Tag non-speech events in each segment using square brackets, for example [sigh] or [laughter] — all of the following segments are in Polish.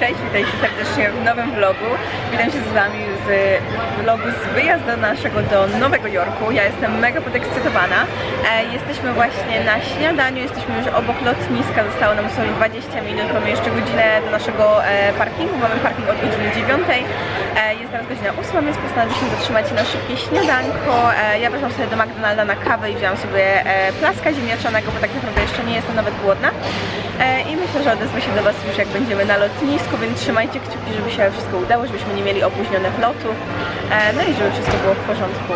Cześć, witajcie serdecznie w nowym vlogu. Witam się z Wami z vlogu z wyjazdu naszego do Nowego Jorku. Ja jestem mega podekscytowana. E, jesteśmy właśnie na śniadaniu, jesteśmy już obok lotniska, zostało nam sobie 20 minut, mamy jeszcze godzinę do naszego e, parkingu, mamy parking od godziny 9. E, jest teraz godzina 8, więc postanowiliśmy zatrzymać się na szybkie śniadanko. Ja weszłam sobie do McDonalda na kawę i wziąłam sobie plaska ziemniaczanego, bo tak naprawdę jeszcze nie jestem nawet głodna. E, I myślę, że odezwę się do Was już jak będziemy na lotnisku, więc trzymajcie kciuki, żeby się wszystko udało, żebyśmy nie mieli opóźnionych lotów, e, no i żeby wszystko było w porządku.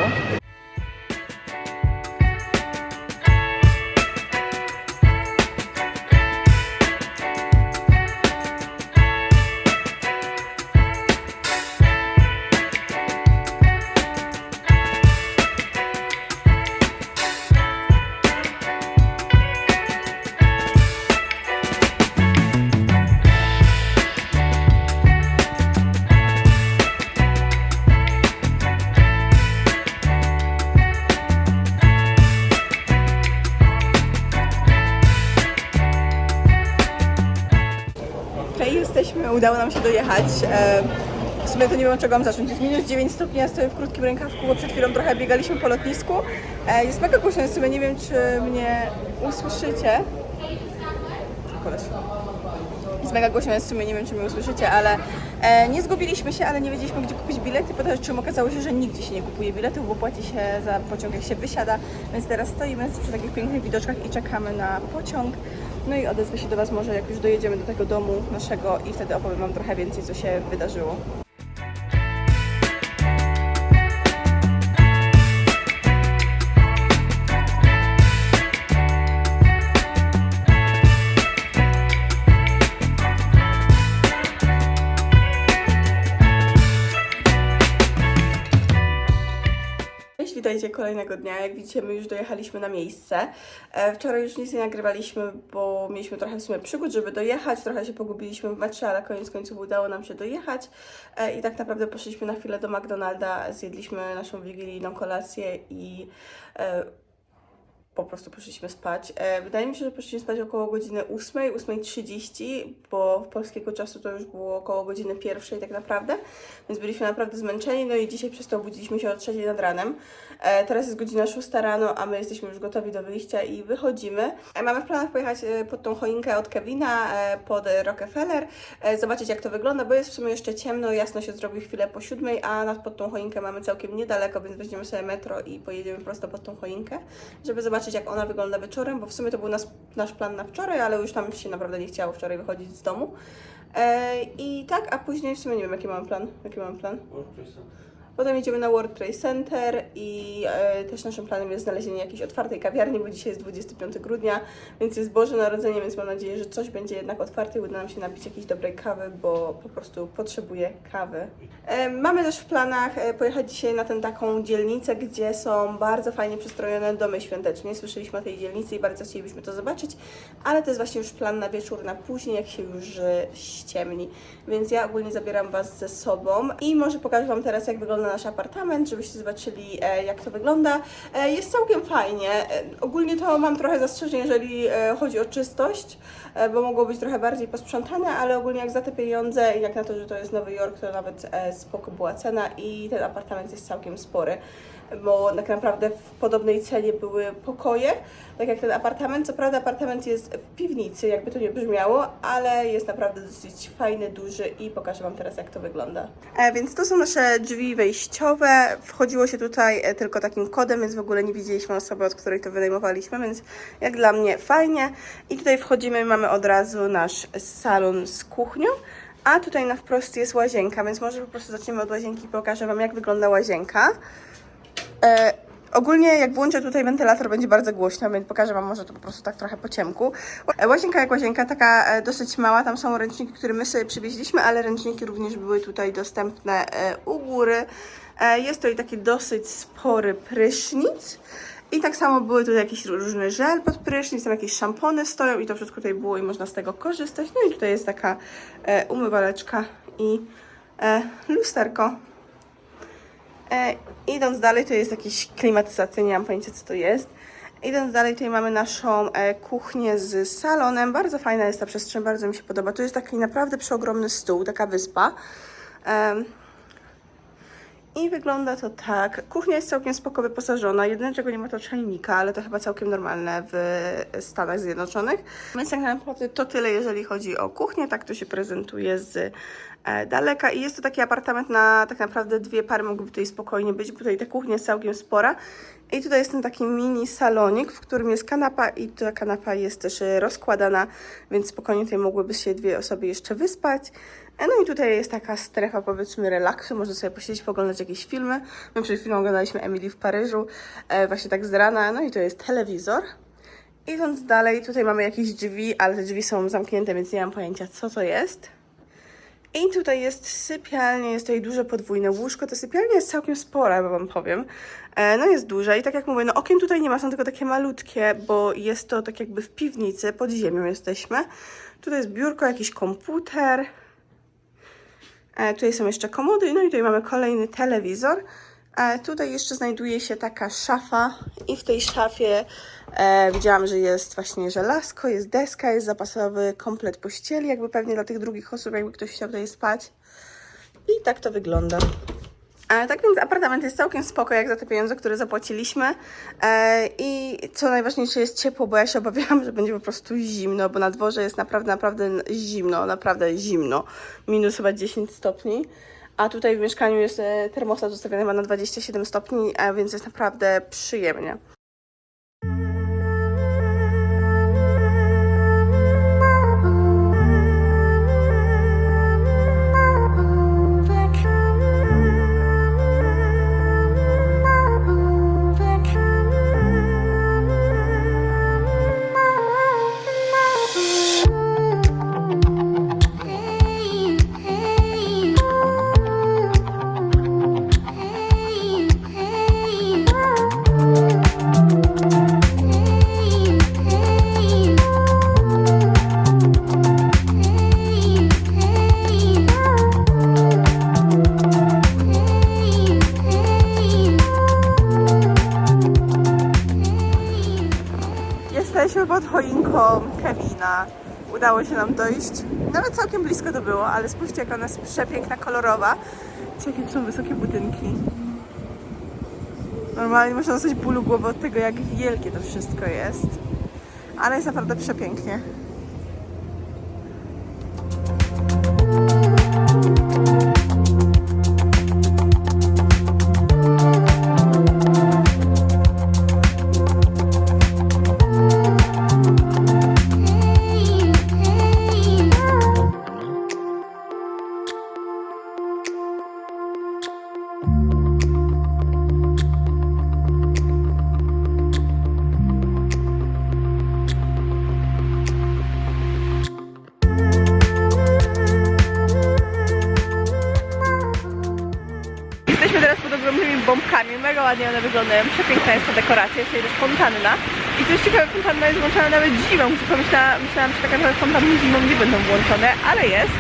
Udało nam się dojechać. E, W sumie to nie wiem czego mam zacząć. Jest minus 9 stopni, ja stoję w krótkim rękawku, bo przed chwilą trochę biegaliśmy po lotnisku. E, Jest mega głośno, w sumie nie wiem czy mnie usłyszycie. Koleś. Jest mega głośno, więc w sumie nie wiem czy mnie usłyszycie, ale e, nie zgubiliśmy się, ale nie wiedzieliśmy gdzie kupić bilety, po czym okazało się, że nigdzie się nie kupuje biletów, bo płaci się za pociąg jak się wysiada, więc teraz stoimy przy takich pięknych widoczkach i czekamy na pociąg. No i odezwę się do Was może jak już dojedziemy do tego domu naszego i wtedy opowiem Wam trochę więcej co się wydarzyło. Witajcie kolejnego dnia. Jak widzicie, my już dojechaliśmy na miejsce. E, Wczoraj już nic nie nagrywaliśmy, bo mieliśmy trochę w sumie przygód, żeby dojechać. Trochę się pogubiliśmy w metrze, ale koniec końców udało nam się dojechać. E, I tak naprawdę poszliśmy na chwilę do McDonalda, zjedliśmy naszą wigilijną kolację i e, po prostu poszliśmy spać. E, wydaje mi się, że poszliśmy spać około godziny 8, 8.30, bo polskiego czasu to już było około godziny pierwszej tak naprawdę, więc byliśmy naprawdę zmęczeni, no i dzisiaj przez to obudziliśmy się o 3 nad ranem. E, teraz jest godzina 6 rano, a my jesteśmy już gotowi do wyjścia i wychodzimy. E, mamy w planach pojechać e, pod tą choinkę od Kevina, e, pod Rockefeller, e, zobaczyć jak to wygląda, bo jest w sumie jeszcze ciemno, jasno się zrobi chwilę po siódmej, a nad pod tą choinkę mamy całkiem niedaleko, więc weźmiemy sobie metro i pojedziemy prosto pod tą choinkę, żeby zobaczyć jak ona wygląda wieczorem, bo w sumie to był nas, nasz plan na wczoraj, ale już tam się naprawdę nie chciało wczoraj wychodzić z domu. E, I tak, a później w sumie nie wiem jaki mamy plan. Jaki mamy plan? Potem jedziemy na World Trade Center i e, też naszym planem jest znalezienie jakiejś otwartej kawiarni, bo dzisiaj jest 25 grudnia, więc jest Boże Narodzenie, więc mam nadzieję, że coś będzie jednak otwarte i uda nam się napić jakiejś dobrej kawy, bo po prostu potrzebuję kawy. E, mamy też w planach e, pojechać dzisiaj na tę taką dzielnicę, gdzie są bardzo fajnie przystrojone domy świąteczne. Słyszeliśmy o tej dzielnicy i bardzo chcielibyśmy to zobaczyć, ale to jest właśnie już plan na wieczór, na później, jak się już ściemni. Więc ja ogólnie zabieram Was ze sobą i może pokażę Wam teraz, jak wygląda nasz apartament, żebyście zobaczyli, e, jak to wygląda. E, jest całkiem fajnie. E, ogólnie to mam trochę zastrzeżeń, jeżeli chodzi o czystość, bo mogło być trochę bardziej posprzątane, ale ogólnie jak za te pieniądze jak na to, że to jest Nowy Jork, to nawet spoko była cena i ten apartament jest całkiem spory bo tak naprawdę w podobnej cenie były pokoje, tak jak ten apartament. Co prawda apartament jest w piwnicy, jakby to nie brzmiało, ale jest naprawdę dosyć fajny, duży i pokażę Wam teraz jak to wygląda. E, więc to są nasze drzwi wejściowe. Wchodziło się tutaj e, tylko takim kodem, więc w ogóle nie widzieliśmy osoby, od której to wynajmowaliśmy, więc jak dla mnie fajnie. I tutaj wchodzimy, mamy od razu nasz salon z kuchnią. A tutaj na wprost jest łazienka, więc może po prostu zaczniemy od łazienki i pokażę Wam, jak wygląda łazienka. Ogólnie jak włączę tutaj wentylator będzie bardzo głośno, więc pokażę Wam może to po prostu tak trochę po ciemku. E, łazienka jak łazienka, taka e, dosyć mała, tam są ręczniki, które my sobie przywieźliśmy, ale ręczniki również były tutaj dostępne e, u góry. Jest tutaj taki dosyć spory prysznic. I tak samo były tutaj jakiś różny żel pod prysznic, tam jakieś szampony stoją i to wszystko tutaj było i można z tego korzystać. No i tutaj jest taka e, umywaleczka i e, lusterko. E, idąc dalej, to jest jakieś klimatyzacja, nie mam pojęcia co to jest. Idąc dalej, tutaj mamy naszą e, kuchnię z salonem. Bardzo fajna jest ta przestrzeń, bardzo mi się podoba. Tu jest taki naprawdę przeogromny stół, taka wyspa. Em, I wygląda to tak. Kuchnia jest całkiem spoko wyposażona. Jedyne czego nie ma to czajnika, ale to chyba całkiem normalne w Stanach Zjednoczonych. Więc tak naprawdę to tyle, jeżeli chodzi o kuchnię. Tak to się prezentuje z e, daleka. I jest to taki apartament na tak naprawdę dwie pary mogłyby tutaj spokojnie być, bo tutaj ta kuchnia jest całkiem spora. I tutaj jest ten taki mini salonik, w którym jest kanapa i ta kanapa jest też e, rozkładana, więc spokojnie tutaj mogłyby się dwie osoby jeszcze wyspać. E, No i tutaj jest taka strefa powiedzmy relaksu, można sobie posiedzieć, poglądać jakieś filmy. My przed chwilą oglądaliśmy Emily w Paryżu, e, właśnie tak z rana, no i to jest telewizor. Idąc dalej, tutaj mamy jakieś drzwi, ale te drzwi są zamknięte, więc nie mam pojęcia co to jest. I tutaj jest sypialnia, jest tutaj duże podwójne łóżko. Ta sypialnia jest całkiem spora, wam powiem. E, no jest duża i tak jak mówię, no okien tutaj nie ma, są tylko takie malutkie, bo jest to tak jakby w piwnicy, pod ziemią jesteśmy. Tutaj jest biurko, jakiś komputer. E, tutaj są jeszcze komody, no i tutaj mamy kolejny telewizor. E, tutaj jeszcze znajduje się taka szafa i w tej szafie e, widziałam, że jest właśnie żelazko, jest deska, jest zapasowy komplet pościeli, jakby pewnie dla tych drugich osób, jakby ktoś chciał tutaj spać. I tak to wygląda. E, tak więc apartament jest całkiem spoko, jak za te pieniądze, które zapłaciliśmy. E, I co najważniejsze jest ciepło, bo ja się obawiałam, że będzie po prostu zimno, bo na dworze jest naprawdę, naprawdę zimno, naprawdę zimno. Minus chyba 10 stopni. A tutaj w mieszkaniu jest e, termostat ustawiony chyba na 27 stopni, a więc jest naprawdę przyjemnie. Nam dojść. Nawet całkiem blisko to było, ale spójrzcie, jak ona jest przepiękna, kolorowa. Wiecie, jakie są wysokie budynki. Normalnie można dostać bólu głowy od tego, jak wielkie to wszystko jest. Ale jest naprawdę przepięknie. Bombkami, mega ładnie one wyglądają, przepiękna jest ta dekoracja, jest tutaj też fontanna. I co jest ciekawe, fontanna jest włączana nawet zimą, gdzie pomyślałam, myślałam, że tak naprawdę fontanny zimą nie będą włączone, ale jest.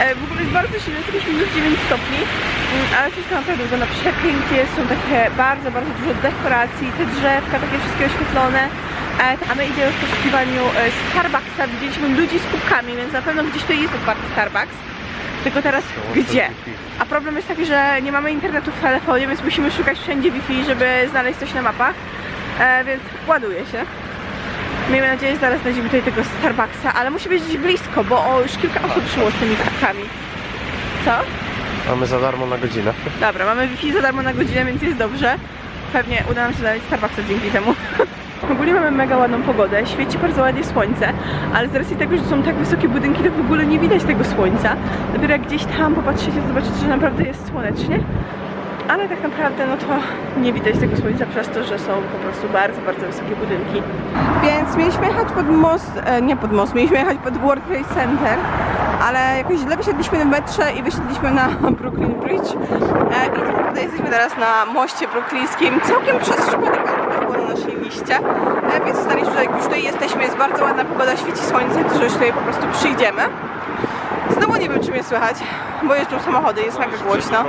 E, w ogóle jest bardzo silny, jest jakieś minus 9 stopni, mm, ale wszystko naprawdę wygląda przepięknie, są takie bardzo, bardzo dużo dekoracji, te drzewka takie wszystkie oświetlone. E, A my idziemy w poszukiwaniu e, Starbucksa, widzieliśmy ludzi z kubkami, więc na pewno gdzieś tu jest otwarty Starbucks. Tylko teraz gdzie? A problem jest taki, że nie mamy internetu w telefonie, więc musimy szukać wszędzie Wi-Fi, żeby znaleźć coś na mapach. E, więc ładuje się. Miejmy nadzieję, że zaraz znajdziemy tutaj tego Starbucksa, ale musi być gdzieś blisko, bo o, już kilka osób szło z tymi kartkami. Co? Mamy za darmo na godzinę. Dobra, mamy Wi-Fi za darmo na godzinę, więc jest dobrze. Pewnie uda nam się znaleźć Starbucksa dzięki temu. [laughs] Ogólnie mamy mega ładną pogodę, świeci bardzo ładnie słońce, ale z racji tego, że są tak wysokie budynki, to w ogóle nie widać tego słońca. Dopiero jak gdzieś tam popatrzycie, zobaczycie, że naprawdę jest słonecznie. Ale tak naprawdę no to nie widać tego słońca przez to, że są po prostu bardzo, bardzo wysokie budynki. Więc mieliśmy jechać pod most, e, nie pod most, mieliśmy jechać pod World Trade Center, ale jakoś źle wysiedliśmy na metrze i wysiedliśmy na [laughs] Brooklyn Bridge. E, I tak naprawdę jesteśmy teraz na moście brooklyńskim, całkiem przez przypadek, naszej liście. E, Więc staliśmy, że jak już tutaj jesteśmy, jest bardzo ładna pogoda, świeci słońce, to już tutaj po prostu przyjdziemy. Znowu nie wiem, czy mnie słychać, bo jeżdżą samochody, jest mega głośno.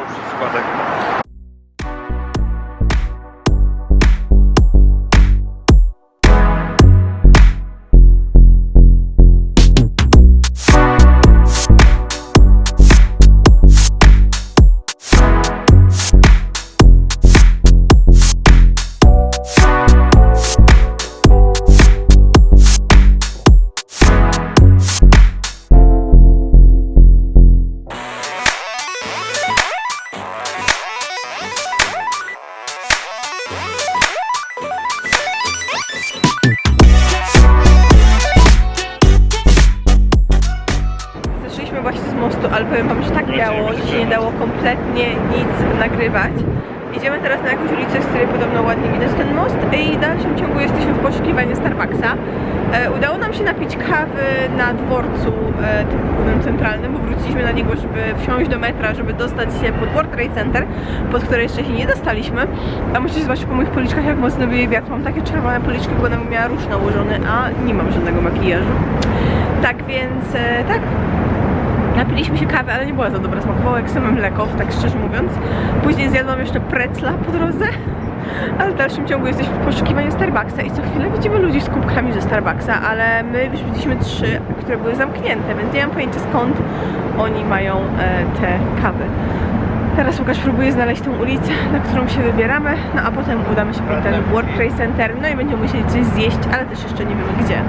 Tym głównym centralnym, bo wróciliśmy na niego, żeby wsiąść do metra, żeby dostać się pod World Trade Center, pod które jeszcze się nie dostaliśmy. A musicie zobaczyć po moich policzkach, jak mocno wieje wiatr. Mam takie czerwone policzki, bo ona miała róż nałożony, a nie mam żadnego makijażu. Tak więc, e, tak, Napiliśmy się kawy, ale nie była za dobra, smakowało jak same mleko, tak szczerze mówiąc. Później zjadłam jeszcze precla po drodze, ale w dalszym ciągu jesteśmy w poszukiwaniu Starbucksa i co chwilę widzimy ludzi z kubkami ze Starbucksa, ale my już widzieliśmy trzy, które były zamknięte, więc nie mam pojęcia skąd oni mają e, te kawy. Teraz Łukasz próbuje znaleźć tą ulicę, na którą się wybieramy, no a potem udamy się pod ten World Trade Center, no i będziemy musieli coś zjeść, ale też jeszcze nie wiemy gdzie.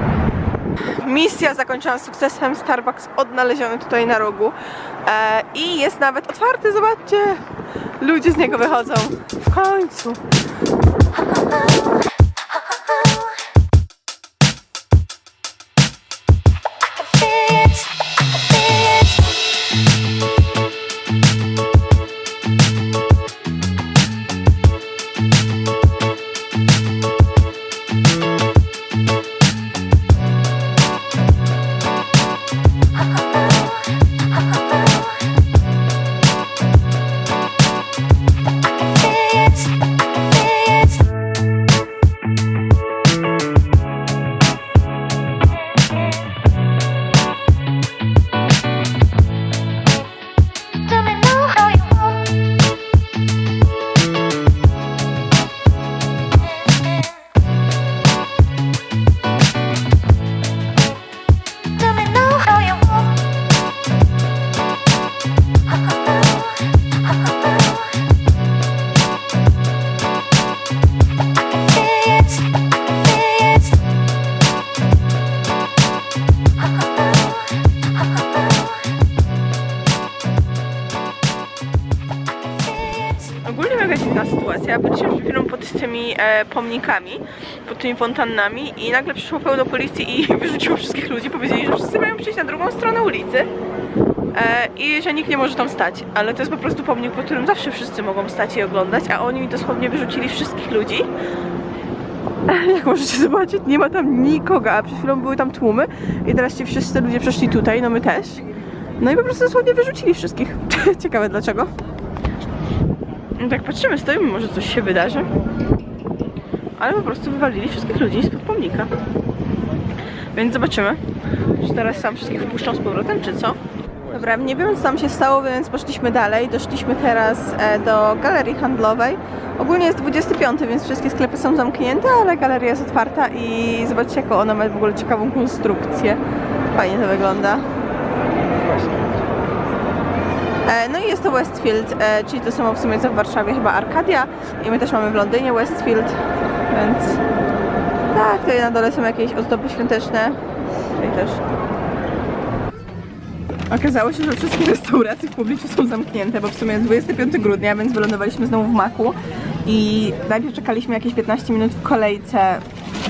Misja zakończona sukcesem, Starbucks odnaleziony tutaj na rogu e, i jest nawet otwarty, zobaczcie! Ludzie z niego wychodzą. W końcu. love. Tymi e, pomnikami, pod tymi fontannami i nagle przyszło pełno policji i [laughs] wyrzuciło wszystkich ludzi. Powiedzieli, że wszyscy mają przejść na drugą stronę ulicy e, i że nikt nie może tam stać. Ale to jest po prostu pomnik, pod którym zawsze wszyscy mogą stać i oglądać, a oni dosłownie wyrzucili wszystkich ludzi. [laughs] Jak możecie zobaczyć, nie ma tam nikogo, a przed chwilą były tam tłumy i teraz ci wszyscy ludzie przeszli tutaj, no my też. No i po prostu dosłownie wyrzucili wszystkich. [laughs] Ciekawe dlaczego. No tak patrzymy, stoimy, może coś się wydarzy. Ale po prostu wywalili wszystkich ludzi spod pomnika. Więc zobaczymy, czy teraz sam wszystkich wpuszczą z powrotem, czy co. Dobra, nie wiem co tam się stało, więc poszliśmy dalej. Doszliśmy teraz e, do galerii handlowej. Ogólnie jest 25, więc wszystkie sklepy są zamknięte, ale galeria jest otwarta i zobaczcie jaką ona ma w ogóle ciekawą konstrukcję. Fajnie to wygląda. E, No i jest to Westfield, e, czyli to samo w sumie co w Warszawie chyba Arkadia. I my też mamy w Londynie Westfield, więc tak, tutaj na dole są jakieś ozdoby świąteczne, tutaj też. Okazało się, że wszystkie restauracje w pobliżu są zamknięte, bo w sumie jest 25 grudnia, więc wylądowaliśmy znowu w Maku. I najpierw czekaliśmy jakieś 15 minut w kolejce,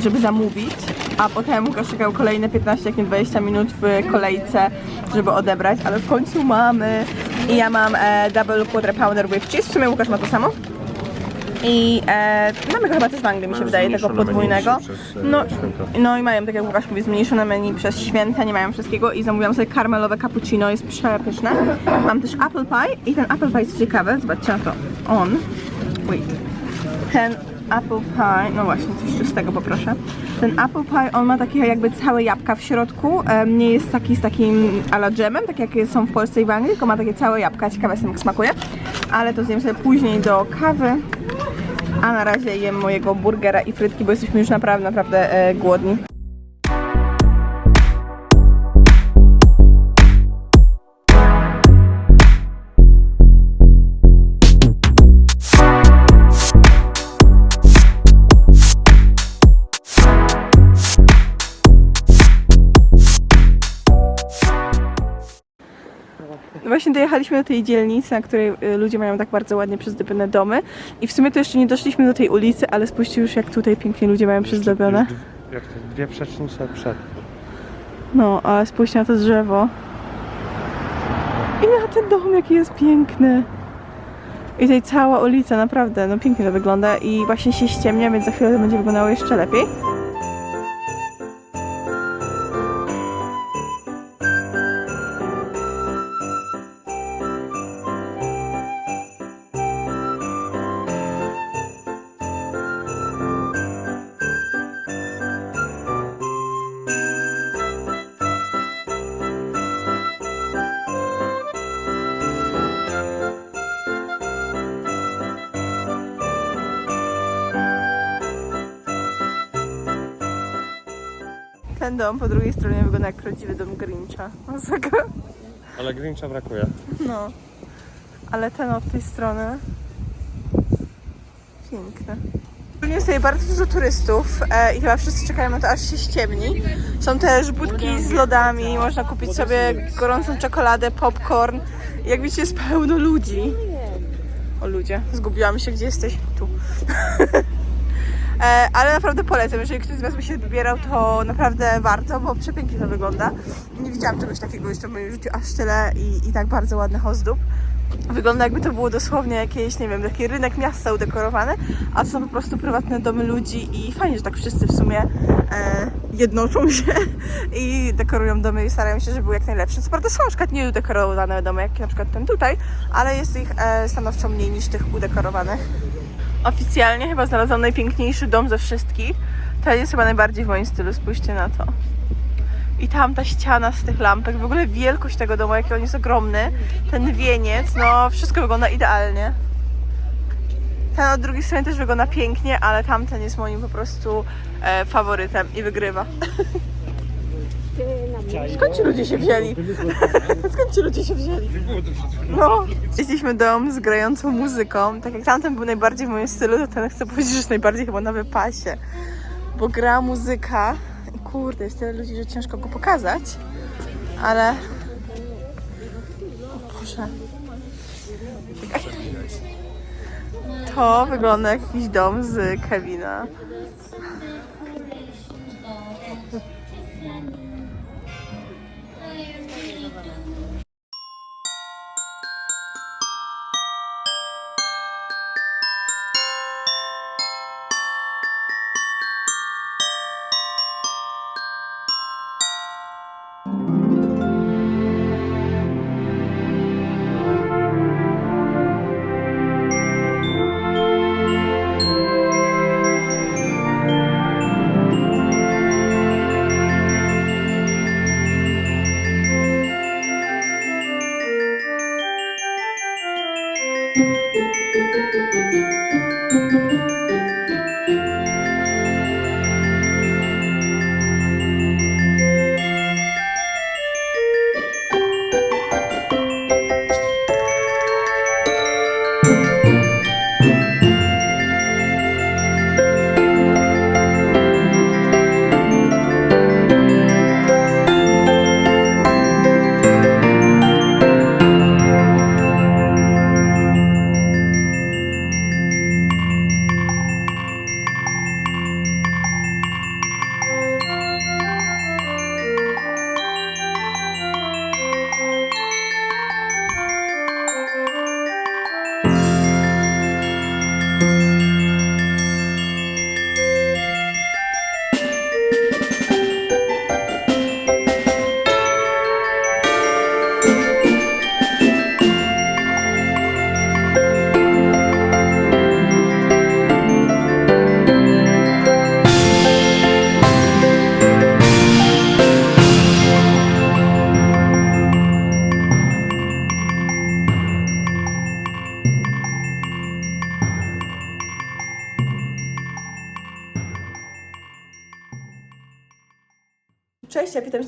żeby zamówić, a potem Łukasz czekał kolejne 15, jak nie 20 minut w kolejce, żeby odebrać, ale w końcu mamy i ja mam e, double quarter pounder with cheese, w sumie Łukasz ma to samo. I e, mamy go chyba też w Anglii, mi się Mają wydaje, tego zmniejszone podwójnego. przez, e, No, święta. no i mają, tak jak Łukasz mówi, zmniejszone menu przez święta, nie mają wszystkiego i zamówiłam sobie karmelowe cappuccino, jest przepyszne. Mam też apple pie i ten apple pie jest ciekawy, zobaczcie na to. On, wait, ten apple pie, no właśnie, coś czystego poproszę. Ten apple pie, on ma takie jakby całe jabłka w środku, nie jest taki z takim ala dżemem, tak jak są w Polsce i w Anglii, tylko ma takie całe jabłka, ciekawe jestem jak smakuje. Ale to zjem sobie później do kawy. A na razie jem mojego burgera i frytki, bo jesteśmy już naprawdę, naprawdę e, głodni. Właśnie dojechaliśmy do tej dzielnicy, na której y, ludzie mają tak bardzo ładnie przyzdobione domy. I w sumie to jeszcze nie doszliśmy do tej ulicy, ale spójrzcie już jak tutaj pięknie ludzie mają przyzdobione. Jak to dwie przecznice przed. No, ale spójrzcie na to drzewo. I na ten dom, jaki jest piękny. I tutaj cała ulica, naprawdę, no pięknie to wygląda i właśnie się ściemnia, więc za chwilę to będzie wyglądało jeszcze lepiej. Ten dom po drugiej stronie wygląda jak prawdziwy dom Grincha. Masakra. Ale Grincha brakuje. No. Ale ten od tej strony. Piękny. Ogólnie jest tutaj bardzo dużo turystów e, i chyba wszyscy czekają na to, aż się ściemni. Są też budki z lodami, można kupić sobie gorącą czekoladę, popcorn. Jak widzicie, jest pełno ludzi. O ludzie, zgubiłam się, gdzie jesteś? Tu. [laughs] E, ale naprawdę polecam, jeżeli ktoś z Was by się wybierał, to naprawdę warto, bo przepięknie to wygląda. Nie widziałam czegoś takiego jeszcze w moim życiu, aż tyle i, i tak bardzo ładnych ozdób. Wygląda jakby to było dosłownie jakieś, nie wiem, taki rynek miasta udekorowany, a to są po prostu prywatne domy ludzi i fajnie, że tak wszyscy w sumie e, jednoczą się [laughs] i dekorują domy i starają się, żeby były jak najlepsze. Co prawda są na przykład nieudekorowane domy, jak na przykład ten tutaj, ale jest ich e, stanowczo mniej niż tych udekorowanych. Oficjalnie chyba znalazłam najpiękniejszy dom ze wszystkich. Ten jest chyba najbardziej w moim stylu, spójrzcie na to. I tam ta ściana z tych lampek, w ogóle wielkość tego domu, jaki on jest ogromny. Ten wieniec, no wszystko wygląda idealnie. Ten od drugiej strony też wygląda pięknie, ale tamten jest moim po prostu e, faworytem i wygrywa. [laughs] Skąd ci ludzie się wzięli? [laughs] Skąd ci ludzie się wzięli? No. Jeździliśmy dom z grającą muzyką. Tak jak tamten był najbardziej w moim stylu, to ten chcę powiedzieć, że jest najbardziej chyba na wypasie. Bo gra muzyka. Kurde, jest tyle ludzi, że ciężko go pokazać. Ale... O Boże. To wygląda jak jakiś dom z Kevina.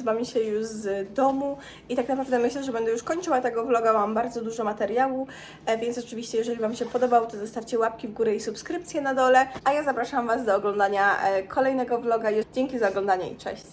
Wami się już z domu i tak naprawdę myślę, że będę już kończyła tego vloga, mam bardzo dużo materiału, e, więc oczywiście jeżeli Wam się podobał, to zostawcie łapki w górę i subskrypcję na dole, a ja zapraszam Was do oglądania e, kolejnego vloga. Dzięki za oglądanie i cześć!